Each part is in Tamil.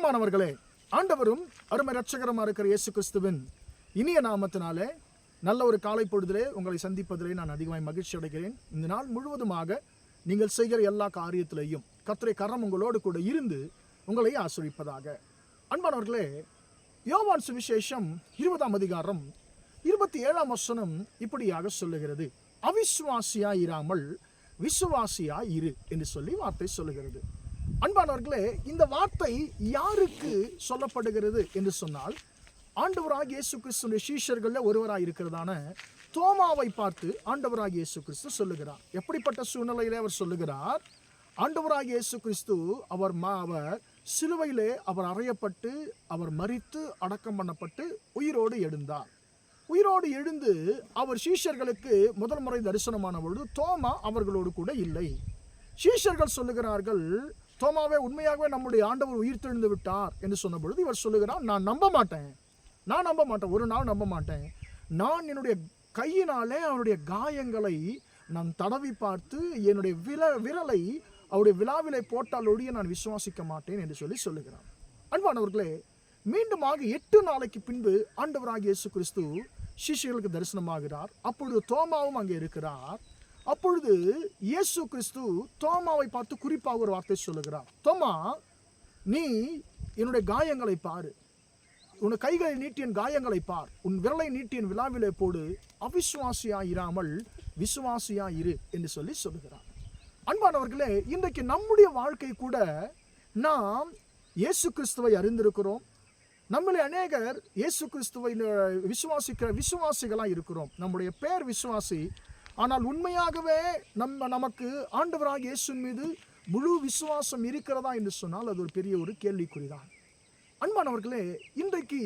பிரியமானவர்களே ஆண்டவரும் அருமை ரட்சகரமாக இருக்கிற இயேசு கிறிஸ்துவின் இனிய நாமத்தினாலே நல்ல ஒரு காலை பொழுதிலே உங்களை சந்திப்பதிலே நான் அதிகமாக மகிழ்ச்சி அடைகிறேன். இந்த நாள் முழுவதுமாக நீங்கள் செய்கிற எல்லா காரியத்திலையும் கத்திரை கரம் உங்களோடு கூட இருந்து உங்களை ஆசிரிப்பதாக. அன்பானவர்களே யோவான் சுவிசேஷம் இருபதாம் அதிகாரம் இருபத்தி ஏழாம் வசனம் இப்படியாக சொல்லுகிறது. அவிசுவாசியாய் இராமல் விசுவாசியாய் இரு என்று சொல்லி வார்த்தை சொல்லுகிறது. அன்பானவர்களே இந்த வார்த்தை யாருக்கு சொல்லப்படுகிறது என்று சொன்னால் ஆண்டவராக இயேசு கிறிஸ்துடைய சீஷர்களில் ஒருவராக இருக்கிறதான தோமாவை பார்த்து ஆண்டவராக இயேசு கிறிஸ்து சொல்லுகிறார். எப்படிப்பட்ட சூழ்நிலையிலே அவர் சொல்லுகிறார்? ஆண்டவராக இயேசு கிறிஸ்து அவர் மா அவர் சிலுவையிலே அவர் அறையப்பட்டு அவர் மறித்து அடக்கம் பண்ணப்பட்டு உயிரோடு எழுந்தார். உயிரோடு எழுந்து அவர் சீஷர்களுக்கு முதல் முறை தரிசனமான பொழுது தோமா அவர்களோடு கூட இல்லை. சீஷர்கள் சொல்லுகிறார்கள் தோமாவே உண்மையாகவே நம்முடைய ஆண்டவர் உயிர் தெழுந்து விட்டார் என்று சொன்ன பொழுது இவர் சொல்லுகிறார் நான் நம்ப மாட்டேன். நான் நம்ப மாட்டேன். ஒரு நாள் நம்ப மாட்டேன். நான் என்னுடைய கையினாலே அவருடைய காயங்களை நான் தடவி பார்த்து என்னுடைய விர விரலை அவருடைய விழாவிலை போட்டால் ஒழிய நான் விசுவாசிக்க மாட்டேன் என்று சொல்லி சொல்லுகிறான் அன்பானவர்களே மீண்டுமாக எட்டு நாளைக்கு பின்பு ஆண்டவராக இயேசு கிறிஸ்து சிஷியர்களுக்கு தரிசனமாகிறார். அப்பொழுது தோமாவும் அங்கே இருக்கிறார். அப்பொழுது இயேசு கிறிஸ்து தோமாவை பார்த்து குறிப்பாக ஒரு வார்த்தை சொல்லுகிறார். தோமா நீ என்னுடைய காயங்களை பாரு. உன் கைகளை நீட்டியன் காயங்களை பார். உன் விரலை நீட்டியன் விழாவிலே போடு. அவிஸ்வாசியா இராமல் விசுவாசியா இரு என்று சொல்லி சொல்லுகிறார். அன்பானவர்களே இன்றைக்கு நம்முடைய வாழ்க்கை கூட நாம் இயேசு கிறிஸ்துவை அறிந்திருக்கிறோம். நம்மளே அநேகர் இயேசு கிறிஸ்துவை விசுவாசிக்கிற விசுவாசிகளாக இருக்கிறோம். நம்முடைய பேர் விசுவாசி ஆனால் உண்மையாகவே நம்ம நமக்கு ஆண்டவராக இயேசுவின் மீது முழு விசுவாசம் இருக்கிறதா என்று சொன்னால் அது ஒரு பெரிய ஒரு கேள்விக்குறிதான். அன்பானவர்களே இன்றைக்கு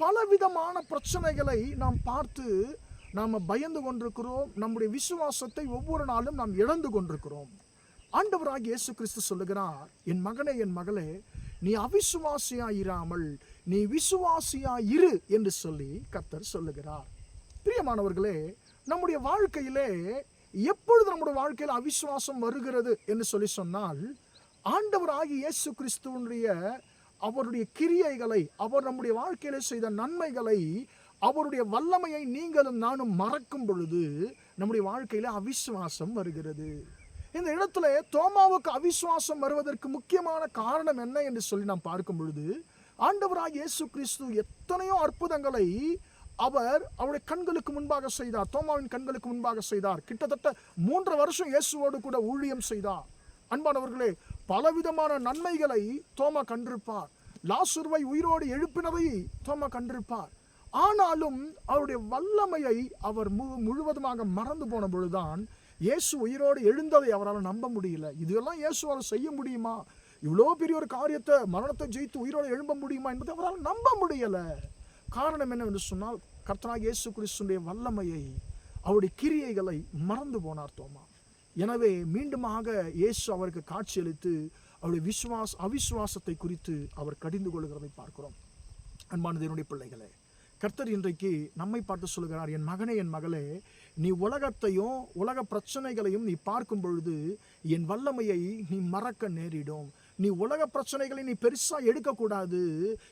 பலவிதமான பிரச்சனைகளை நாம் பார்த்து நாம் பயந்து கொண்டிருக்கிறோம். நம்முடைய விசுவாசத்தை ஒவ்வொரு நாளும் நாம் இழந்து கொண்டிருக்கிறோம். ஆண்டவராக இயேசு கிறிஸ்து சொல்லுகிறார் என் மகனே என் மகளே நீ அவிசுவாசியாயிராமல் நீ விசுவாசியாயிரு என்று சொல்லி கர்த்தர் சொல்லுகிறார். பிரியமானவர்களே நம்முடைய வாழ்க்கையிலே எப்பொழுது நம்முடைய வாழ்க்கையில் அவிசுவாசம் வருகிறது என்று சொல்லி சொன்னால் ஆண்டவர் ஆகி இயேசு கிறிஸ்துவனுடைய அவருடைய கிரியைகளை அவர் நம்முடைய வாழ்க்கையில செய்த நன்மைகளை அவருடைய வல்லமையை நீங்களும் நானும் மறக்கும் பொழுது நம்முடைய வாழ்க்கையில அவிசுவாசம் வருகிறது. இந்த இடத்துல தோமாவுக்கு அவிசுவாசம் வருவதற்கு முக்கியமான காரணம் என்ன என்று சொல்லி நாம் பார்க்கும் பொழுது ஆண்டவராக இயேசு கிறிஸ்து எத்தனையோ அற்புதங்களை அவர் அவருடைய கண்களுக்கு முன்பாக செய்தார். தோமாவின் கண்களுக்கு முன்பாக செய்தார். கிட்டத்தட்ட மூன்று வருஷம் இயேசுவோடு கூட ஊழியம் செய்தார். அன்பானவர்களே பலவிதமான நன்மைகளை தோமா கண்டிருப்பார். லாசுருவை உயிரோடு எழுப்பினதை தோமா கண்டிருப்பார். ஆனாலும் அவருடைய வல்லமையை அவர் மு முழுவதுமாக மறந்து போன பொழுதுதான் இயேசு உயிரோடு எழுந்ததை அவரால் நம்ப முடியல. இதெல்லாம் இயேசுவால் செய்ய முடியுமா? இவ்வளோ பெரிய ஒரு காரியத்தை மரணத்தை ஜெயித்து உயிரோடு எழும்ப முடியுமா என்பதை அவரால் நம்ப முடியலை. காரணம் என்னவென்று சொன்னால் கர்த்தனாக இயேசு கிறிஸ்துடைய வல்லமையை அவருடைய கிரியைகளை மறந்து போனார் தோமா. எனவே மீண்டுமாக இயேசு அவருக்கு காட்சியளித்து அவருடைய விசுவாஸ் அவிசுவாசத்தை குறித்து அவர் கடிந்து கொள்கிறதை பார்க்கிறோம். அன்பானதனுடைய பிள்ளைகளே கர்த்தர் இன்றைக்கு நம்மை பார்த்து சொல்கிறார் என் மகனே என் மகளே நீ உலகத்தையும் உலக பிரச்சனைகளையும் நீ பார்க்கும் பொழுது என் வல்லமையை நீ மறக்க நேரிடும். நீ உலக பிரச்சனைகளை நீ பெருசாக எடுக்கக்கூடாது.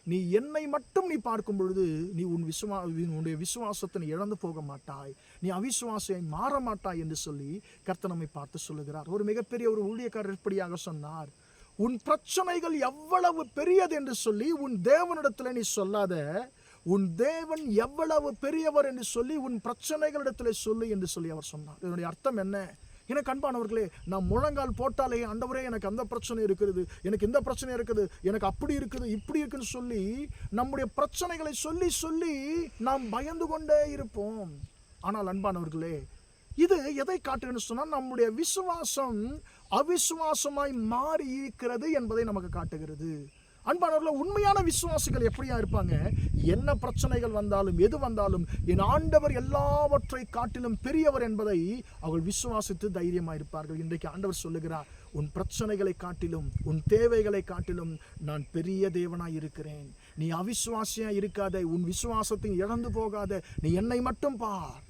நீ என்னை மட்டும் நீ பார்க்கும் பொழுது நீ உன் விசுவா உன்னுடைய விசுவாசத்தை நீ இழந்து போக மாட்டாய். நீ அவிசுவாசியை மாற மாட்டாய் என்று சொல்லி கர்த்தனமை நம்மை பார்த்து சொல்லுகிறார். ஒரு மிகப்பெரிய ஒரு ஊழியக்காரர் இப்படியாக சொன்னார். உன் பிரச்சனைகள் எவ்வளவு பெரியது என்று சொல்லி உன் தேவனிடத்தில் நீ சொல்லாத. உன் தேவன் எவ்வளவு பெரியவர் என்று சொல்லி உன் பிரச்சனைகளிடத்தில் சொல்லு என்று சொல்லி அவர் சொன்னார். இதனுடைய அர்த்தம் என்ன? எனக்கு அன்பானவர்களே நான் முழங்கால் போட்டாலே ஆண்டவரே எனக்கு அந்த பிரச்சனை இருக்குது. எனக்கு இந்த பிரச்சனை இருக்குது. எனக்கு அப்படி இருக்குது இப்படி இருக்குன்னு சொல்லி நம்முடைய பிரச்சனைகளை சொல்லி சொல்லி நாம் பயந்து கொண்டே இருப்போம். ஆனால் அன்பானவர்களே இது எதை காட்டுன்னு சொன்னால் நம்முடைய விசுவாசம் அவிசுவாசமாய் மாறி இருக்கிறது என்பதை நமக்கு காட்டுகிறது. அன்பானவர்கள் உண்மையான விசுவாசிகள் எப்படியா இருப்பாங்க? என்ன பிரச்சனைகள் வந்தாலும் எது வந்தாலும் என் ஆண்டவர் எல்லாவற்றை காட்டிலும் பெரியவர் என்பதை அவர்கள் விசுவாசித்து தைரியமாக இருப்பார்கள். இன்றைக்கு ஆண்டவர் சொல்லுகிறார் உன் பிரச்சனைகளை காட்டிலும் உன் தேவைகளை காட்டிலும் நான் பெரிய தேவனாய் இருக்கிறேன். நீ அவிசுவாசியா இருக்காத உன் விசுவாசத்தை இழந்து போகாத நீ என்னை மட்டும் பார்.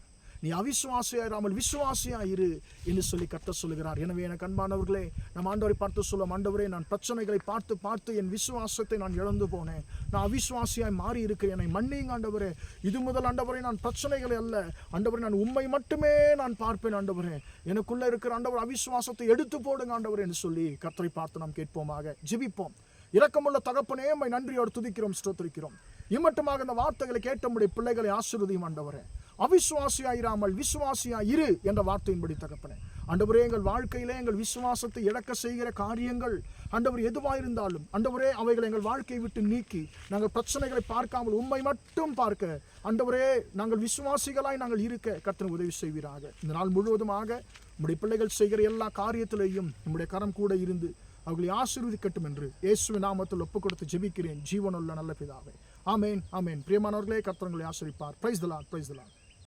நீ அவிசுவாசியாயிராமல் விசுவாசியாயிரு என்று சொல்லி கத்த சொல்லுகிறார். எனவே எனக்கு அன்பானவர்களே நம் ஆண்டவரை பார்த்து சொல்லும் ஆண்டவரே நான் பிரச்சனைகளை பார்த்து பார்த்து என் விசுவாசத்தை நான் இழந்து போனேன். நான் அவிசுவாசியாய் மாறி இருக்கிறேன் என்னை மன்னிங்க ஆண்டவரே. இது முதல் ஆண்டவரே நான் பிரச்சனைகளை அல்ல. ஆண்டவரே நான் உண்மை மட்டுமே நான் பார்ப்பேன் ஆண்டவரே. எனக்குள்ளே இருக்கிற ஆண்டவர் அவிசுவாசத்தை எடுத்து போடுங்க ஆண்டவர் என்று சொல்லி கத்தரை பார்த்து நாம் கேட்போமாக. ஜெபிப்போம். இரக்கமுள்ள தகப்பனே நன்றியோடு துதிக்கிறோம் ஸ்தோத்திரிக்கிறோம். இம்மட்டுமாக இந்த வார்த்தைகளை கேட்ட முடிய பிள்ளைகளை ஆசிர்வதியும் ஆண்டவரே. அவிசுவாசியாயிராமல் விசுவாசியாய் இரு என்ற வார்த்தையின்படி தகப்பனே. அண்டவரே எங்கள் வாழ்க்கையிலே எங்கள் விசுவாசத்தை இழக்க செய்கிற காரியங்கள் ஆண்டவர் எதுவாயிருந்தாலும் அண்டவரே அவைகளை எங்கள் வாழ்க்கையை விட்டு நீக்கி நாங்கள் பிரச்சனைகளை பார்க்காமல் உண்மை மட்டும் பார்க்க அண்டவரே நாங்கள் விசுவாசிகளாய் நாங்கள் இருக்க கர்த்தர் உதவி செய்வீராக. இந்த நாள் முழுவதுமாக நம்முடைய பிள்ளைகள் செய்கிற எல்லா காரியத்திலேயும் நம்முடைய கரம் கூட இருந்து அவர்களை ஆசீர்வதிக்கட்டும் என்று இயேசுவின் நாமத்தில் ஒப்புக் கொடுத்து ஜெபிக்கிறேன். ஜீவனுள்ள நல்ல பிதாவே. ஆமேன் ஆமேன். பிரியமானவர்களே கர்த்தர் ஆசிரிப்பார் பிரைஸ் தலான் பிரைஸ் தலான்